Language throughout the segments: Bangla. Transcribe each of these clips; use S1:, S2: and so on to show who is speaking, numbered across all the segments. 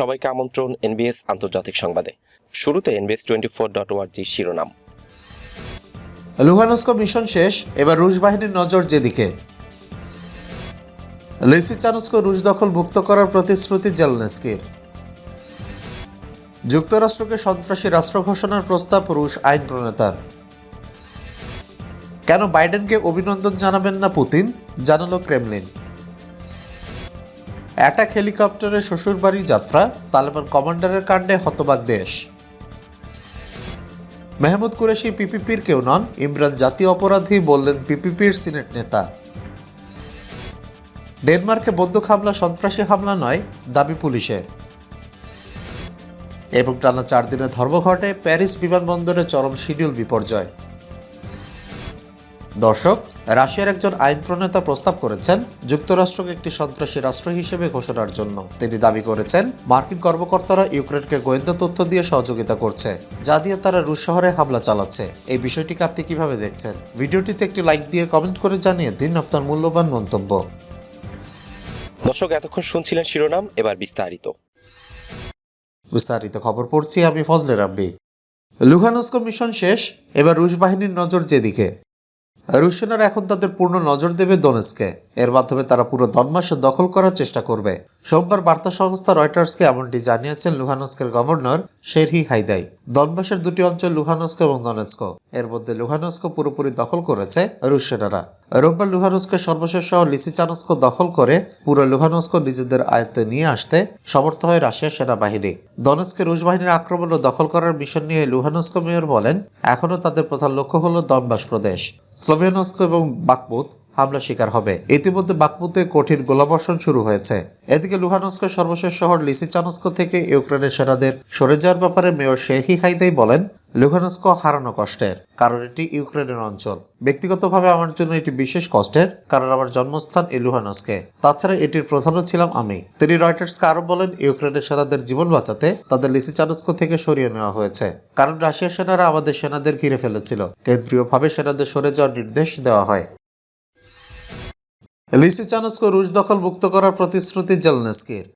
S1: সবাইকে আমন্ত্রণ এনবিএস আন্তর্জাতিক সংবাদে। শুরুতে এনবিএস টোয়েন্টি ফোর ডট ওয়ার্জি শিরোনাম।
S2: লুহানস্ক মিশন শেষ, এবার রুশ বাহিনীর নজর যেদিকে। লিসিচানস্ক রুশ দখল মুক্ত করার প্রতিশ্রুতি জেলনেস্কির। যুক্তরাষ্ট্রকে সন্ত্রাসী রাষ্ট্র ঘোষণার প্রস্তাব রুশ আইন প্রণেতার। কেন বাইডেনকে অভিনন্দন জানাবেন না পুতিন? জানালো ক্রেমলিন। অ্যাটাক হেলিকপ্টারে শ্বশুরবাড়ির যাত্রা, তালেবান কমান্ডারের কাণ্ডে হতবাক দেশ। মেহমুদ কুরেশি পিপিপির কেউ নন, ইমরান জাতীয় অপরাধী বললেন পিপিপির সিনেট নেতা। ডেনমার্কে বন্দুক হামলা, সন্ত্রাসী হামলা নয়, দাবি পুলিশের। এবং টানা চার দিনের ধর্মঘটে প্যারিস বিমানবন্দরে চরম শিডিউল বিপর্যয়। দর্শক রাশিয়ার একজন আইন প্রণেতা প্রস্তাব করেছেন যুক্তরাষ্ট্রকে একটি সন্ত্রাসী রাষ্ট্র হিসেবে ঘোষণার জন্য। তিনি দাবি করেছেন মার্কিন কর্মকর্তারা ইউক্রেনকে গোয়েন্দা তথ্য দিয়ে সহযোগিতা করছে যা দিয়ে তারা রুশ শহরে হামলা চালাচ্ছে। এই বিষয়টিকে আপনি কীভাবে দেখছেন? ভিডিওটিতে একটি লাইক দিয়ে কমেন্ট করে জানিয়ে দিন আপনার মূল্যবান মন্তব্য।
S1: দর্শক এতক্ষণ শুনছিলেন শিরোনাম এবার বিস্তারিত।
S2: বিস্তারিত খবর পড়ছি আমি ফজলে রাব্বি। লুহানস্ক মিশন শেষ এবার রুশ বাহিনীর নজর যেদিকে। রুশ এখন তাদের পূর্ণ নজর দেবে দোনেসকে। এর মাধ্যমে তারা পুরো দনমাস দখল করার চেষ্টা করবে। সোমবার বার্তা সংস্থা রয়টার্সকে এমনটি জানিয়েছেন লুহানস্কের গভর্নর শেরহি হাইদাই। দনবাসের দুটি অঞ্চল লুহানস্ক এবং দনেস্ক। এর মধ্যে লুহানস্ক পুরোপুরি দখল করেছে রুশ সেনারা। রোববার লুহানস্কের সর্বশেষ শহর লিসিচানস্ক দখল করে পুরো লুহানস্ক নিজেদের আয়ত্তে নিয়ে আসতে সমর্থ হয় রাশিয়ার সেনাবাহিনী। দনেস্কে রুশ বাহিনীর আক্রমণ ও দখল করার মিশন নিয়ে লুহানস্ক মেয়র বলেন এখনও তাদের প্রধান লক্ষ্য হল দনবাস প্রদেশ। স্লোভেনস্ক এবং বাকমুত হামলা শিকার হবে। ইতিমধ্যে বাকমুতে কঠিন গোলাবর্ষণ শুরু হয়েছে। এদিকে লুহানস্কের সর্বশেষ শহর লিসিচানস্ক থেকে ইউক্রেনের সেনাদের সরে যাওয়ার ব্যাপারে মেয়র শেহি হাইদাই বলেন, লুহানস্ক হারানো কষ্টের কারণ এটি ইউক্রেনের অঞ্চল। ব্যক্তিগতভাবে আমার জন্য এটি বিশেষ কষ্টের কারণ আমার জন্মস্থান এই লুহানস্কে। তাছাড়া এটির প্রধানও ছিলাম আমি। তিনি রয়টার্সকে আরও বলেন, ইউক্রেনের সেনাদের জীবন বাঁচাতে তাদের লিসিচানস্ক থেকে সরিয়ে নেওয়া হয়েছে। কারণ রাশিয়ার সেনারা আমাদের সেনাদের ঘিরে ফেলেছিল। কেন্দ্রীয়ভাবে সেনাদের সরে যাওয়ার নির্দেশ দেওয়া হয়। লিসিচানস্ক রুশ দখল মুক্ত করার প্রতিশ্রুতি জেলনেস্কির।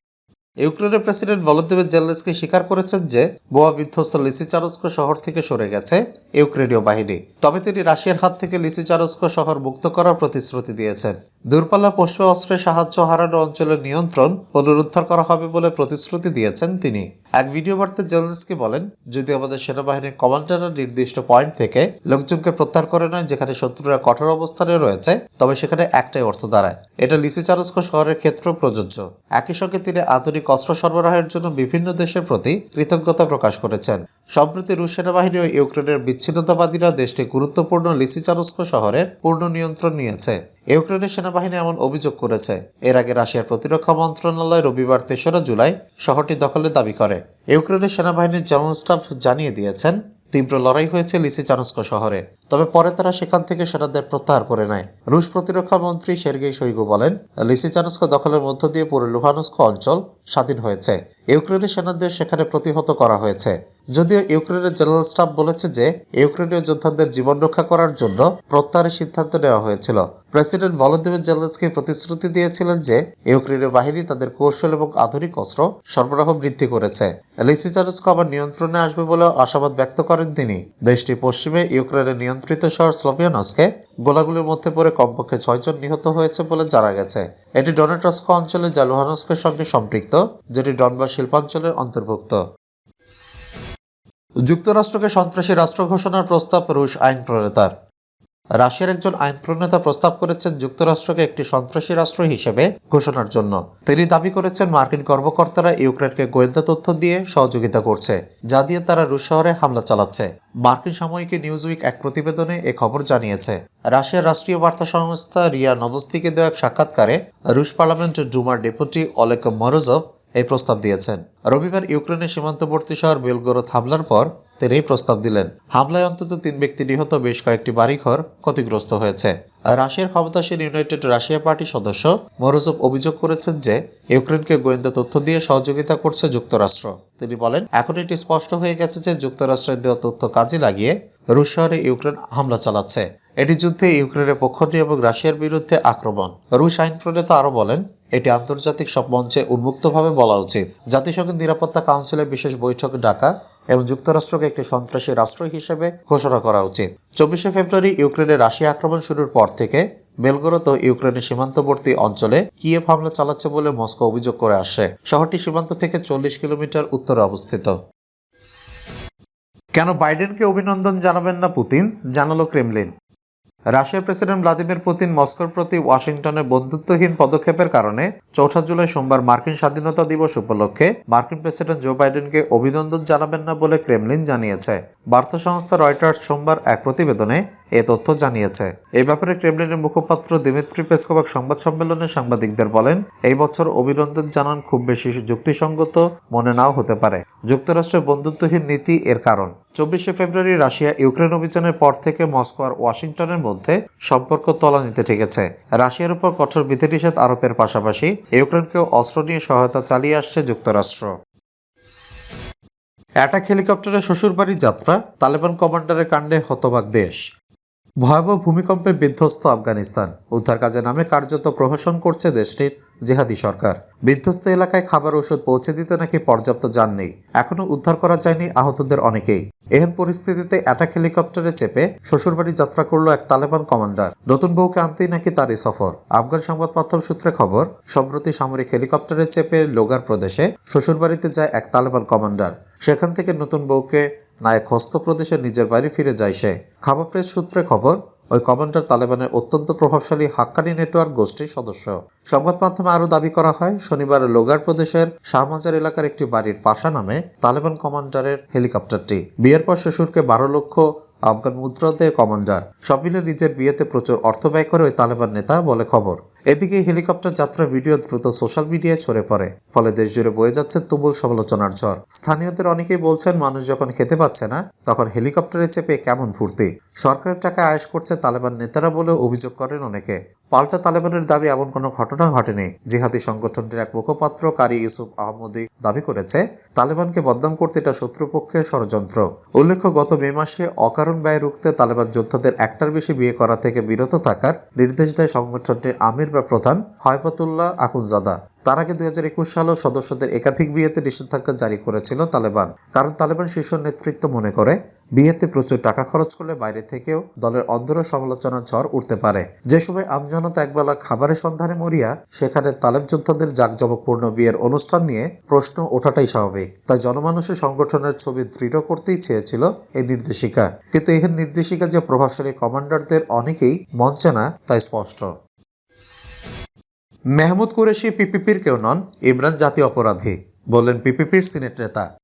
S2: ইউক্রেনের প্রেসিডেন্ট ভলোদিমির জেলেন্সকি স্বীকার করেছেন যে বোয়া বিধ্বস্ত লিসিচারস্ক শহর থেকে সরে গেছে ইউক্রেনীয় বাহিনী। তবে তিনি রাশিয়ার হাত থেকে লিসিচারস্ক শহর মুক্ত করার প্রতিশ্রুতি দিয়েছেন। দূরপাল্লা পশ্চিমা অস্ত্রের সাহায্য হারানো অঞ্চলের নিয়ন্ত্রণ পুনরুদ্ধার করা হবে বলে প্রতিশ্রুতি দিয়েছেন তিনি। এক ভিডিও বার্তায় জেলেন্সকি বলেন, যদি আমাদের সেনাবাহিনীর কমান্ডাররা নির্দিষ্ট পয়েন্ট থেকে লোকজনকে প্রত্যাহার করে নেয়, যেখানে শত্রুরা কঠোর অবস্থানে রয়েছে, তবে সেখানে একটাই অর্থ দাঁড়ায়। এটা লিসিচারস্ক শহরের ক্ষেত্র প্রযোজ্য। একই সঙ্গে তিনি আধুনিক অস্ত্র সরবরাহের জন্য বিভিন্ন দেশের প্রতি কৃতজ্ঞতা প্রকাশ করেছেন। সম্প্রতি রুশ সেনাবাহিনী ও ইউক্রেনের বিচ্ছিন্নতাবাদীরা দেশটি গুরুত্বপূর্ণ লিসিচারস্ক শহরের পূর্ণ নিয়ন্ত্রণ নিয়েছে। ইউক্রেনের সেনাবাহিনী এমন অভিযোগ করেছে। এর আগে রাশিয়ার প্রতিরক্ষা মন্ত্রণালয় রবিবার তেসরা জুলাই শহরটি দখলের দাবি করে। ইউক্রেনের সেনাবাহিনীর জেমন স্টাফ জানিয়ে দিয়েছেন তীব্র লড়াই হয়েছে লিসিচানস্ক শহরে। তবে পরে তারা সেখান থেকে সেনাদের প্রত্যাহার করে নেয়। রুশ প্রতিরক্ষা মন্ত্রী সের্গেই শৈগু বলেন লিসিচানস্ক দখলের মধ্য দিয়ে পুরো লুহানস্ক অঞ্চল স্বাধীন হয়েছে। ইউক্রেনের সেনাদের সেখানে প্রতিহত করা হয়েছে। যদিও ইউক্রেনের জেনারেল স্টাফ বলেছে যে, ইউক্রেনীয় যোদ্ধাদের জীবন রক্ষা করার জন্য প্রত্যাহারের সিদ্ধান্ত নেওয়া হয়েছিল। প্রেসিডেন্ট ভলোদিমির জেলেন্সকি প্রতিশ্রুতি দিয়েছিলেন যে ইউক্রেনের বাহিনী তাদের কৌশল এবং আধুনিক অস্ত্র সরবরাহ বৃদ্ধি করেছে। লিসিচারস্ক আবার নিয়ন্ত্রণে আসবে বলে আশাবাদ ব্যক্ত করেন তিনি। দেশটি পশ্চিমে ইউক্রেনের নিয়ন্ত্রিত শহর স্লোভিয়ানসকে, গোলাগুলির মধ্যে পড়ে কমপক্ষে ছয়জন নিহত হয়েছে বলে জানা গেছে। এটি ডোনেটস্ক অঞ্চলে যা লুহানস্কের সঙ্গে সম্পৃক্ত, যেটি ডনবাস শিল্পাঞ্চলের অন্তর্ভুক্ত। যুক্তরাষ্ট্রকে সন্ত্রাসী রাষ্ট্র ঘোষণার প্রস্তাব রুশ আইন প্রণেতার। রাশিয়ার একজন আইন প্রণেতা প্রস্তাব করেছেন যুক্তরাষ্ট্রকে একটি সন্ত্রাসী রাষ্ট্র হিসেবে ঘোষণার জন্য। তিনি দাবি করেছেন মার্কিন কর্মকর্তারা ইউক্রেনকে গোয়েন্দা তথ্য দিয়ে সহযোগিতা করছে, যা দিয়ে তারা রুশ শহরে হামলা চালাচ্ছে। মার্কিন সাময়িকী নিউজ উইক এক প্রতিবেদনে এ খবর জানিয়েছে। রাশিয়ার রাষ্ট্রীয় বার্তা সংস্থা রিয়া নভস্তিকে দেওয়া এক সাক্ষাৎকারে রুশ পার্লামেন্ট ডুমার ডেপুটি অলেক মরোজভ এই প্রস্তাব দিয়েছেন। রবিবার ইউক্রেনের সীমান্তবর্তী শহর বেলগোরোদ হামলার পর তিনি এই প্রস্তাব দিলেন। হামলায় অন্তত তিন ব্যক্তি নিহত, বেশ কয়েকটি বাড়িঘর ক্ষতিগ্রস্ত হয়েছে। রাশিয়ার ক্ষমতাসীন ইউনাইটেড রাশিয়া পার্টি সদস্য মরোজভ অভিযোগ করেছেন যে, ইউক্রেনকে গোয়েন্দা তথ্য দিয়ে সহযোগিতা করছে যুক্তরাষ্ট্র। তিনি বলেন, এখন এটি স্পষ্ট হয়ে গেছে যে যুক্তরাষ্ট্রের দেওয়া তথ্য কাজে লাগিয়ে রুশ শহরে ইউক্রেন হামলা চালাচ্ছে। এটি যুদ্ধে ইউক্রেনের পক্ষ নিয়ে এবং রাশিয়ার বিরুদ্ধে আক্রমণ। রুশ আইন প্রণেতা আরও বলেন, এটি আন্তর্জাতিক সব মঞ্চে উন্মুক্তভাবে বলা উচিত। জাতিসংঘের নিরাপত্তা কাউন্সিলের বিশেষ বৈঠক ডাকা এবং যুক্তরাষ্ট্রকে একটি সন্ত্রাসী রাষ্ট্র হিসেবে ঘোষণা করা উচিত। চব্বিশে ফেব্রুয়ারি ইউক্রেনে রাশিয়া আক্রমণ শুরুর পর থেকে বেলগরত ইউক্রেনের সীমান্তবর্তী অঞ্চলে কিয়েভ হামলা চালাচ্ছে বলে মস্কো অভিযোগ করে আসে। শহরটি সীমান্ত থেকে চল্লিশ কিলোমিটার উত্তরে অবস্থিত। কেন বাইডেনকে অভিনন্দন জানাবেন না পুতিন? জানালো ক্রেমলিন। রাশিয়ার প্রেসিডেন্ট ভ্লাদিমির পুতিন মস্কোর প্রতি ওয়াশিংটনের বন্ধুত্বহীন পদক্ষেপের কারণে চৌঠা জুলাই সোমবার মার্কিন স্বাধীনতা দিবস উপলক্ষে মার্কিন প্রেসিডেন্ট জো বাইডেনকে অভিনন্দন জানাবেন না বলে ক্রেমলিন জানিয়েছে। বার্তা সংস্থা রয়টার্স সোমবার এক প্রতিবেদনে এ তথ্য জানিয়েছে। এই ব্যাপারে ক্রেমলিনের মুখপাত্র দিমিত্রি পেসকোভাক সংবাদ সম্মেলনে সাংবাদিকদের বলেন, এই বছর অভিনন্দন জানান খুব বেশি যুক্তিসঙ্গত মনে নাও হতে পারে। যুক্তরাষ্ট্রের বন্ধুত্বহীন নীতি এর কারণ। চব্বিশে ফেব্রুয়ারি রাশিয়া ইউক্রেন অভিযানের পর থেকে মস্কো আর ওয়াশিংটনের মধ্যে সম্পর্ক তলানিতে ঠেকেছে। রাশিয়ার উপর কঠোর বিধিনিষেধ আরোপের পাশাপাশি ইউক্রেনকেও অস্ত্র নিয়ে সহায়তা চালিয়ে আসছে যুক্তরাষ্ট্র। অ্যাটাক হেলিকপ্টারে শ্বশুরবাড়ি যাত্রা, তালেবান কমান্ডারের কাণ্ডে হতবাক দেশ। ভয়াবহ ভূমিকম্পে বিধ্বস্ত আফগানিস্তান। উদ্ধার কাজে নামে কার্যত প্রহসন করছে দেশটির জেহাদি সরকার। বিধ্বস্ত এলাকায় খাবার ওষুধ পৌঁছে দিতে নাকি পর্যাপ্ত যান নেই, এখনও উদ্ধার করা যায়নি আহতদের অনেকেই। এহেন পরিস্থিতিতে অ্যাটাক হেলিকপ্টারে চেপে শ্বশুরবাড়ি যাত্রা করল এক তালেবান কমান্ডার। নতুন বউকে আনতেই নাকি তারই সফর। আফগান সংবাদ মাধ্যম সূত্রে খবর, সম্প্রতি সামরিক হেলিকপ্টারে চেপে লোগার প্রদেশে শ্বশুরবাড়িতে যায় এক তালেবান কমান্ডার। সেখান থেকে নতুন বউকে নায়ক হস্ত প্রদেশে নিজের বাড়ি ফিরে যায় সে। খাবার প্রেস সূত্রে খবর, ওই কমান্ডার তালেবানের অত্যন্ত প্রভাবশালী হাক্কানি নেটওয়ার্ক গোষ্ঠীর সদস্য। সংবাদ মাধ্যমে আরও দাবি করা হয়, শনিবার লোগার প্রদেশের শাহমাজার এলাকার একটি বাড়ির পাশা নামে তালেবান কমান্ডারের হেলিকপ্টারটি। বিয়ের পর শ্বশুরকে বারো লক্ষ আফগান মুদ্রা দেয় কমান্ডার সবিলে নিজের বিয়েতে প্রচুর অর্থ ব্যয় করে ওই তালেবান নেতা বলে খবর। এদিকে হেলিকপ্টার যাত্রা ভিডিও দ্রুত সোশ্যাল মিডিয়ায় ছড়ে পড়ে। ফলে দেশ জুড়ে বয়ে যাচ্ছে তুমুল সমালোচনার ঝড়। স্থানীয়দের অনেকেই বলছেন, মানুষ যখন খেতে পাচ্ছে না, তখন হেলিকপ্টারে চেপে কেমন ফুর্তি? সরকারের টাকা আয়েস করছে তালেবান নেতারা বলে অভিযোগ করেন অনেকে। পাল্টা তালেবানের দাবি, এমন কোনো ঘটনা ঘটেনি। জিহাদি সংগঠনটির এক মুখপাত্র কারি ইউসুফ আহমদি দাবি করেছে, তালেবানকে বদনাম করতে এটা শত্রুপক্ষের ষড়যন্ত্র। উল্লেখ্য, গত মে মাসে অকারণ ব্যয় রুখতে তালেবান যোদ্ধাদের একটার বেশি বিয়ে করা থেকে বিরত থাকার নির্দেশ দেয় সংগঠনটির আমির বা প্রধান হয়বতুল্লাহ আকুনজাদা। তার আগে দুই হাজার একুশ সালেও সদস্যদের একাধিক বিয়েতে নিষেধাজ্ঞা জারি করেছিল তালেবান, কারণ তালেবান শীর্ষ নেতৃত্ব মনে করে বিয়েতে প্রচুর টাকা খরচ করলে বাইরে থেকেও দলের অন্দর সমালোচনার ঝড় উঠতে পারে। যে সময় আমজনতা একবেলা খাবারের সন্ধানে মরিয়া, সেখানে তালেব যোদ্ধাদের জাঁকজমকপূর্ণ বিয়ের অনুষ্ঠান নিয়ে প্রশ্ন ওঠাটাই স্বাভাবিক। তাই জনমানুষের সংগঠনের ছবি দৃঢ় করতেই চেয়েছিল এই নির্দেশিকা। কিন্তু এর নির্দেশিকা যে প্রভাবশালী কমান্ডারদের অনেকেই মঞ্চে না, তাই স্পষ্ট। মেহমুদ কুরেশি পিপিপির কেউ নন, ইমরান জাতীয় অপরাধী, বললেন পিপিপির সিনেট নেতা।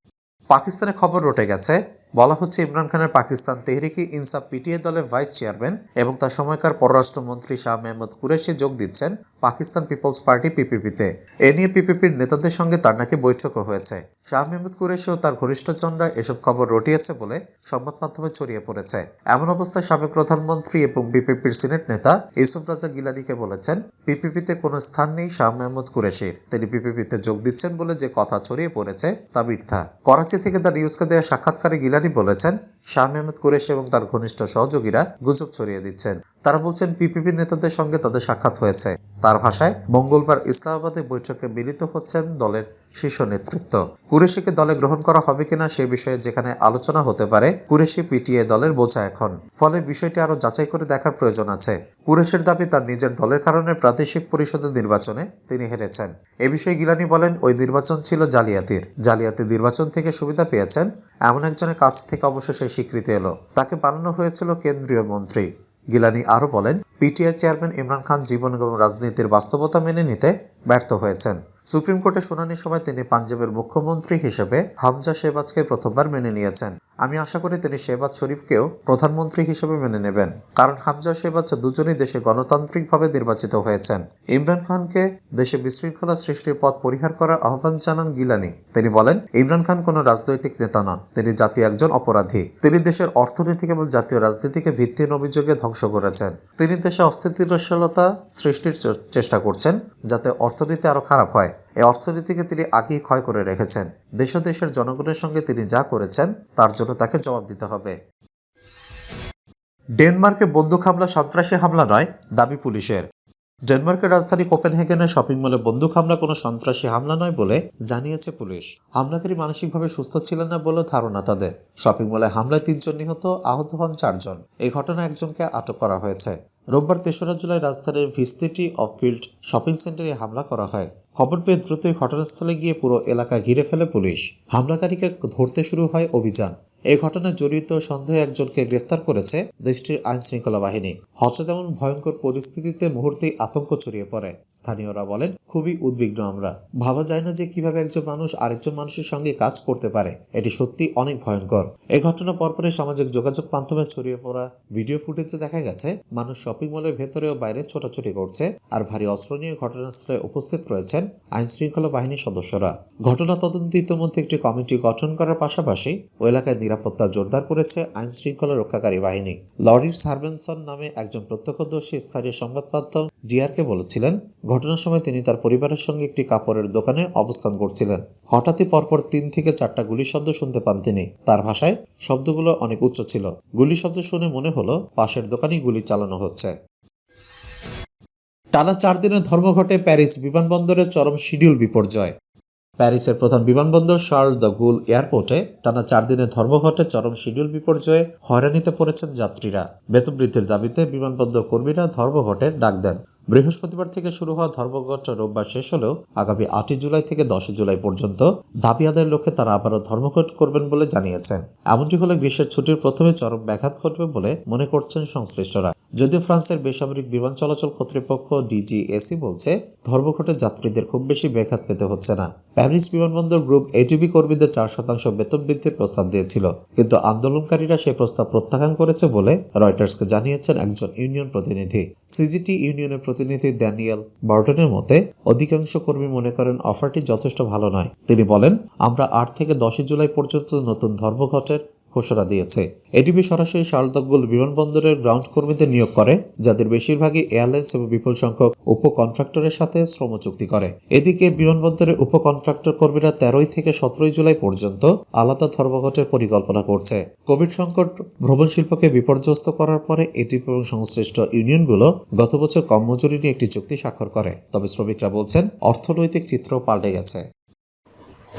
S2: পাকিস্তানে খবর রটে গেছে বলা হচ্ছে ইমরান খানের পাকিস্তান তেহরিকি ইনসাফ পিটিএ দলের ভাইস চেয়ারম্যান এবং তার সময়কার পররাষ্ট্রমন্ত্রী শাহ মেহমুদ কুরেশি যোগ দিচ্ছেন পাকিস্তান পিপলস পার্টি পিপিপিতে। এ নিয়ে পিপিপির নেতাদের সঙ্গে তার নাকি বৈঠকও হয়েছে। শাহ মেহমুদ কুরেশি ও তার ঘনিষ্ঠজনরা এসব খবর রটিয়েছে বলে সংবাদ মাধ্যমে ছড়িয়ে পড়েছে। এমন অবস্থায় সাবেক প্রধানমন্ত্রী এবং বিপিপির সিনেট নেতা ইউসুফ রাজা গিলানিকে বলেছেন, পিপিপিতে কোনো স্থান নেই শাহ মেহমুদ কুরেশির। তিনি পিপিপিতে যোগ দিচ্ছেন বলে যে কথা ছড়িয়ে পড়েছে তা মিথ্যা করাচি থেকে তার নিউজকে দেওয়া সাক্ষাৎকারে গিলানি বলেছেন, শাহ মেহমুদ কুরেশ এবং তার ঘনিষ্ঠ সহযোগীরা গুজব ছড়িয়ে দিচ্ছেন। তারা বলছেন, পিপিপি নেতাদের সঙ্গে তাদের সাক্ষাৎ হয়েছে। তার ভাষায়, মঙ্গলবার ইসলামাবাদে বৈঠকে মিলিত হচ্ছেন দলের শীর্ষ নেতৃত্ব। কুরেশিকে দলে গ্রহণ করা হবে কিনা সে বিষয়ে যেখানে আলোচনা হতে পারে, কুরেশি পিটিএ দলের বোঝা এখন। ফলে বিষয়টি আরও যাচাই করে দেখার প্রয়োজন আছে। কুরেশের দাবি তার নিজের দলের কারণে প্রাদেশিক পরিষদের নির্বাচনে তিনি হেরেছেন। এ বিষয়ে গিলানি বলেন, ওই নির্বাচন ছিল জালিয়াতির। জালিয়াতি নির্বাচন থেকে সুবিধা পেয়েছেন এমন একজনের কাছ থেকে অবশেষে স্বীকৃতি এলো। তাকে বানানো হয়েছিল কেন্দ্রীয় মন্ত্রী। গিলানি আরও বলেন পিটিআর চেয়ারম্যান ইমরান খান জীবন এবং রাজনীতির বাস্তবতা মেনে নিতে ব্যর্থ হয়েছেন। সুপ্রিম কোর্টে শুনানির সময় তিনি পাঞ্জাবের মুখ্যমন্ত্রী হিসেবে হামজা শেবাজকে প্রথমবার মেনে নিয়েছেন। আমি আশা করি তিনি শেহবাজ শরীফকেও প্রধানমন্ত্রী হিসেবে মেনে নেবেন। কারণ হামজা শেহবাজ দুজনেই দেশে গণতান্ত্রিকভাবে নির্বাচিত হয়েছেন। ইমরান খানকে দেশে বিশৃঙ্খলা সৃষ্টির পথ পরিহার করার আহ্বান জানান গিলানি। তিনি বলেন, ইমরান খান কোনো রাজনৈতিক নেতা নন, তিনি জাতীয় একজন অপরাধী। তিনি দেশের অর্থনৈতিক এবং জাতীয় রাজনীতিকে ভিত্তিহীন অভিযোগে ধ্বংস করেছেন। তিনি দেশে অস্থিতিশীলতা সৃষ্টির চেষ্টা করছেন যাতে অর্থনীতি আরও খারাপ হয়। এই অর্থনীতিকে তিনি আগেই ক্ষয় করে রেখেছেন। দেশ দেশের জনগণের সঙ্গে তিনি যা করেছেন, তার জন্য তাকে জবাব দিতে হবে। ডেনমার্কে বন্দুক হামলা, সন্ত্রাসী হামলা নয়, দাবি পুলিশের। ডেনমার্কের রাজধানী কোপেনহেগেনে শপিং মলে বন্দুক হামলা, কোনো সন্ত্রাসী হামলা নয় বলে জানিয়েছে পুলিশ। হামলাকারী মানসিকভাবে সুস্থ ছিলেন না বলে ধারণা তাদের। শপিং মলে হামলায় তিনজন নিহত, আহত হন চারজন। এই ঘটনায় একজনকে আটক করা হয়েছে। রোববার তেসরা জুলাই রাজধানীর ভিস্তিটি অফ ফিল্ড শপিং সেন্টারে হামলা করা হয়। খবর পেয়ে দ্রুতই ঘটনাস্থলে গিয়ে পুরো এলাকা ঘিরে ফেলে পুলিশ। হামলাকারীকে ধরতে শুরু হয় অভিযান। এই ঘটনায় জড়িত সন্দেহে একজনকে গ্রেফতার করেছে দেশটির আইন শৃঙ্খলা বাহিনী। হঠাৎ এমন ভয়ঙ্কর পরিস্থিতিতে মুহূর্তেই আতঙ্ক ছড়িয়ে পড়ে, স্থানীয়রা বলেন, খুবই উদ্বিগ্ন আমরা। ভাবা যায় না যে কীভাবে একজন মানুষ আরেকজন মানুষের সঙ্গে কাজ করতে পারে, এটি সত্যি অনেক ভয়ঙ্কর। এই ঘটনা পরপরই সামাজিক যোগাযোগ মাধ্যমে ছড়িয়ে পড়া ভিডিও ফুটেজে দেখা গেছে, মানুষ শপিং মলের ভেতরে ও বাইরে ছোটাছুটি করছে আর ভারী অস্ত্র নিয়ে ঘটনাস্থলে উপস্থিত রয়েছেন আইন শৃঙ্খলা বাহিনীর সদস্যরা। ঘটনা তদন্তে ইতিমধ্যে একটি কমিটি গঠন করার পাশাপাশি ওই এলাকায় নিরাপত্তা জোরদার করেছে আইন শৃঙ্খলা রক্ষাকারী বাহিনী। লরির সার্ভেনসন নামে একজন প্রত্যক্ষদর্শী স্থানীয় সংবাদ মাধ্যম ডিআরকে বলেছিলেন, ঘটনার সময় তিনি তার পরিবারের সঙ্গে একটি কাপড়ের দোকানে অবস্থান করছিলেন। হঠাৎই পরপর তিন থেকে চারটা গুলি শব্দ শুনতে পান তিনি। তার ভাষায়, শব্দগুলো অনেক উচ্চ ছিল। গুলি শব্দ শুনে মনে হলো, পাশের দোকানেই গুলি চালানো হচ্ছে। টানা চার দিনের ধর্মঘটে প্যারিস বিমানবন্দরে চরম শিডিউল বিপর্যয়। প্যারিসের প্রধান বিমানবন্দর শার্ল দ্য গুল এয়ারপোর্টে টানা চার দিনের ধর্মঘটে চরম শিডিউল বিপর্যয়ে হয়রানিতে পড়েছেন যাত্রীরা। বেতন বৃদ্ধির দাবিতে বিমানবন্দর কর্মীরা ধর্মঘটে ডাক দেন। বৃহস্পতিবার থেকে শুরু হওয়া ধর্মঘট রোববার শেষ হলেও আগামী আটই জুলাই থেকে দশই জুলাই পর্যন্ত দাবি আদায়ের লক্ষ্যে তারা আবারও ধর্মঘট করবেন বলে জানিয়েছেন। এমনটি হলে গ্রীষ্মের ছুটির প্রথমে চরম ব্যাঘাত ঘটবে বলে মনে করছেন সংশ্লিষ্টরা। যদিও ফ্রান্সের বেসামরিক বিমান চলাচল কর্তৃপক্ষ ডিজিএসি বলছে, ধর্মঘটে যাত্রীদের খুব বেশি ব্যাঘাত পেতে হচ্ছে না। প্যারিস বিমানবন্দর গ্রুপ এটিবি কর্মীদের চার শতাংশ বেতন বৃদ্ধির প্রস্তাব দিয়েছিল, কিন্তু আন্দোলনকারীরা সেই প্রস্তাব প্রত্যাখ্যান করেছে বলে রয়টার্সকে জানিয়েছেন একজন ইউনিয়ন প্রতিনিধি। সিজিটি ইউনিয়নের প্রতিনিধি ড্যানিয়েল বার্টনের মতে, অধিকাংশ কর্মী মনে করেন অফারটি যথেষ্ট ভালো নয়। তিনি বলেন, আমরা আট থেকে দশই জুলাই পর্যন্ত নতুন ধর্মঘটের ঘোষণা দিয়েছে। এটিপি সরাসরি শালদকগুল বিমানবন্দরের গ্রাউন্ড কর্মীদের নিয়োগ করে, যাদের বেশিরভাগই এয়ারলাইন্স এবং বিপুল সংখ্যক উপ কন্ট্রাক্টরের সাথে শ্রম চুক্তি করে। এদিকে বিমানবন্দরের উপ কন্ট্রাক্টর কর্মীরা তেরোই থেকে সতেরোই জুলাই পর্যন্ত আলাদা ধর্মঘটের পরিকল্পনা করছে। কোভিড সংকট ভ্রমণ শিল্পকে বিপর্যস্ত করার পরে এটিপি এবং সংশ্লিষ্ট ইউনিয়নগুলো গত বছর কম মজুরি নিয়ে একটি চুক্তি স্বাক্ষর করে। তবে শ্রমিকরা বলছেন, অর্থনৈতিক চিত্র পাল্টে গেছে।